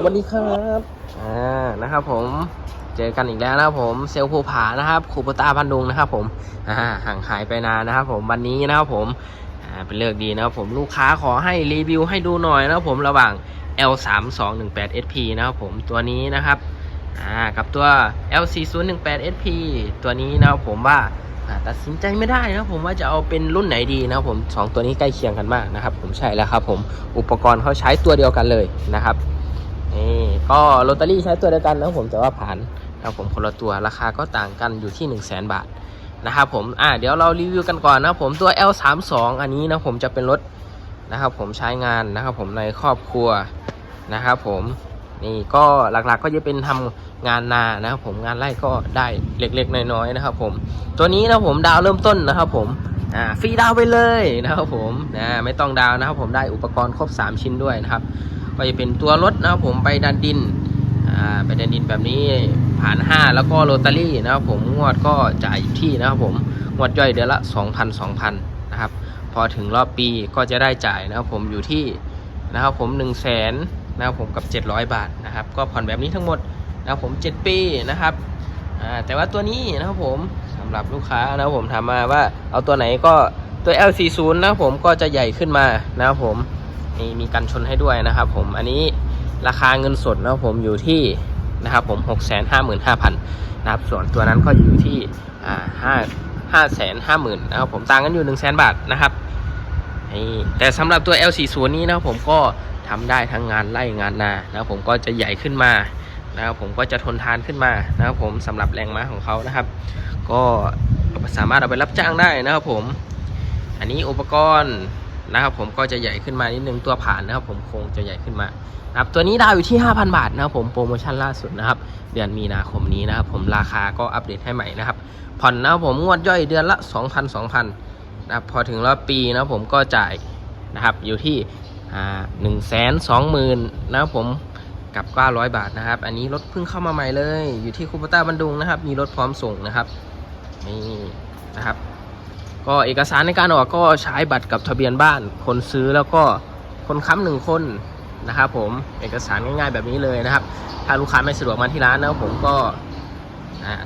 สวัสดีครับอ่านะครับผมเจอกันอีกแล้วนะครับผมเซลล์ภูผานะครับคูปตาพันดุงนะครับผมอ่าห่างหายไปนานนะครับผมวันนี้นะครับผมอ่าเป็นเลือกดีนะครับผมลูกค้าขอให้รีวิวให้ดูหน่อยนะครับผมระหว่าง L 3 2 1 8 SP นะครับผมตัวนี้นะครับอ่ากับตัว L 4 0 1 8 SP ตัวนี้นะครับผมว่าอ่าตัดสินใจไม่ได้นะครับผมว่าจะเอาเป็นรุ่นไหนดีนะครับผมสองตัวนี้ใกล้เคียงกันมากนะครับผมใช่แล้วครับผมอุปกรณ์เขาใช้ตัวเดียวกันเลยนะครับ ก็ลอตเตอรี่ใช้ตัวเดียวกันนะผมแต่ว่าผ่านนะครับผมคนละตัวราคาก็ต่างกันอยู่ที่ 1 0 0 0 0แบาทนะครับผมอ่าเดี๋ยวเรารีวิวกันก่อนนะผมตัว L32 อันนี้นะผมจะเป็นรถนะครับผมใช้งานนะครับผมในครอบครัวนะครับผมนี่ก็หลักๆก็จะเป็นทำงานนานะครับผมงานไร่ก็ได้เล็กๆ น้อยๆนะครับผมตัวนี้นะผมดาวเริ่มต้นนะครับผมอ่าฟรีดาวไปเลยนะครับผมนะไม่ต้องดาวนะครับผมได้อุปกรณ์ครบ 3 ชิ้นด้วยนะครับ ก็จะเป็นตัวรถนะครับผมไปดันดินไปดันดินแบบนี้ผ่าน 5 แล้วก็โรตารี่นะครับผมงวดก็จ่ายที่นะครับผมงวดย่อยเดือนละ 2,000 2,000นะครับพอถึงรอบปีก็จะได้จ่ายนะครับผมอยู่ที่นะครับผม1 0 0 0 0แสนนะครับผมกับ 700 บาทนะครับก็ผ่อนแบบนี้ทั้งหมดนะครับผม 7 ปีนะครับแต่ว่าตัวนี้นะครับผมสำหรับลูกค้านะครับผมถามมาว่าเอาตัวไหนก็ตัว L40 นะครับผมก็จะใหญ่ขึ้นมานะครับผม นี่มีกันชนให้ด้วยนะครับผมอันนี้ราคาเงินสดนะครับผมอยู่ที่นะครับผม6 5 5 5 0 0 0นะครับส่วนตัวนั้นก็อยู่ที่อ่าห้าห้าแสนห้าหมื่นนะครับผมต่างกันอยู่1 0 0 0 0แสนบาทนะครับนี่แต่สำหรับตัว L40 นี้นะครับผมก็ทำได้ทั้งงานไล่งานนานะครับผมก็จะใหญ่ขึ้นมานะครับผมก็จะทนทานขึ้นมานะครับผมสำหรับแรงม้าของเขานะครับ ก็สามารถเอาไปรับจ้างได้นะครับผม อันนี้อุปกรณ์ นะครับผมก็จะใหญ่ขึ้นมานิดนึงตัวผ่านนะครับผมคงจะใหญ่ขึ้นมานะครับตัวนี้ดาวอยู่ที่ 5,000 บาทนะครับผมโปรโมชั่นล่าสุดนะครับเดือนมีนาคมนี้นะครับผมราคาก็อัปเดตให้ใหม่นะครับผ่อนนะครับผมงวดย่อยเดือนละ 2,000 2,000นะครับพอถึงรอบปีนะครับผมก็จ่ายนะครับอยู่ที่หนึ่งแสนสองหมื่นนะครับผมกับ 900 บาทนะครับ อันนี้รถเพิ่งเข้ามาใหม่เลย อยู่ที่คูปต้าบันดุงนะครับ มีรถพร้อมส่งนะครับนี่นะครับ ก็เอกสารในการออกก็ใช้บัตรกับทะเบียนบ้าน คนซื้อแล้วก็คนค้ำหนึ่งคนนะครับผมเอกสารง่ายๆแบบนี้เลยนะครับ ถ้าลูกค้าไม่สะดวกมาที่ร้านนะผมก็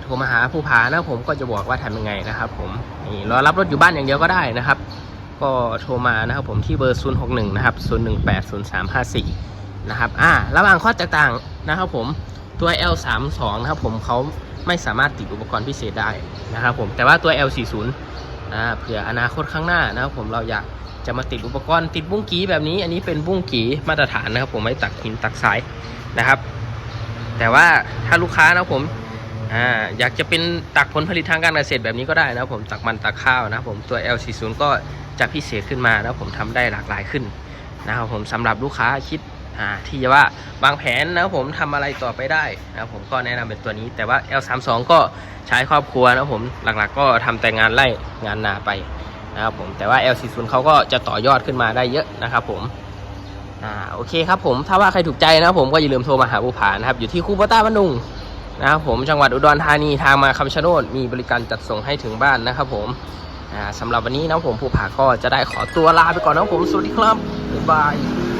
โทรมาหาผู้พานะผมก็จะบอกว่าทำยังไงนะครับ ผมนี่รอรับรถอยู่บ้านอย่างเดียวก็ได้นะครับ ก็โทรมานะครับผมที่เบอร์ 061 นะครับ 0180354 นะครับอ่าระหว่างข้อแตกต่างนะครับผมตัว L32 นะครับผมเขาไม่สามารถติดอุปกรณ์พิเศษได้นะครับผมแต่ว่าตัว L40 อ่าเผื่ออนาคตข้างหน้านะครับผมเราอยากจะมาติดอุปกรณ์ติดบุ้งกีแบบนี้ อันนี้เป็นบุ้งกีมาตรฐานนะครับ ผมไว้ตักหินตักทรายนะครับ แต่ว่าถ้าลูกค้านะผมอ่าอยากจะเป็นตักผลผลิตทางการเกษตรแบบนี้ก็ได้นะครับผมตักมันตักข้าวนะครับผมตัว L40 ก็จะพิเศษขึ้นมานะครับผมทำได้หลากหลายขึ้นนะครับผมสำหรับลูกค้าคิด ที่จะว่าวางแผนนะครับผมทำอะไรต่อไปได้นะครับผมก็แนะนำเป็นตัวนี้ แต่ว่า L32 ก็ใช้ครอบครัวนะครับผมหลักๆ ก็ทำแต่งานไร่งานนาไปนะครับผมแต่ว่า L40 เขาก็จะต่อยอดขึ้นมาได้เยอะนะครับผมอ่าโอเคครับผมถ้าว่าใครถูกใจนะครับผมก็อย่าลืมโทรมาหาผู้ผานะครับอยู่ที่คูปต้าบ้านดุงนะครับผมจังหวัดอุดรธานีทางมาคำชะโนดมีบริการจัดส่งให้ถึงบ้านนะครับผมอ่าสำหรับวันนี้นะผมผู้ผาก็จะได้ขอตัวลาไปก่อนนะผม สวัสดีครับ บ๊ายบาย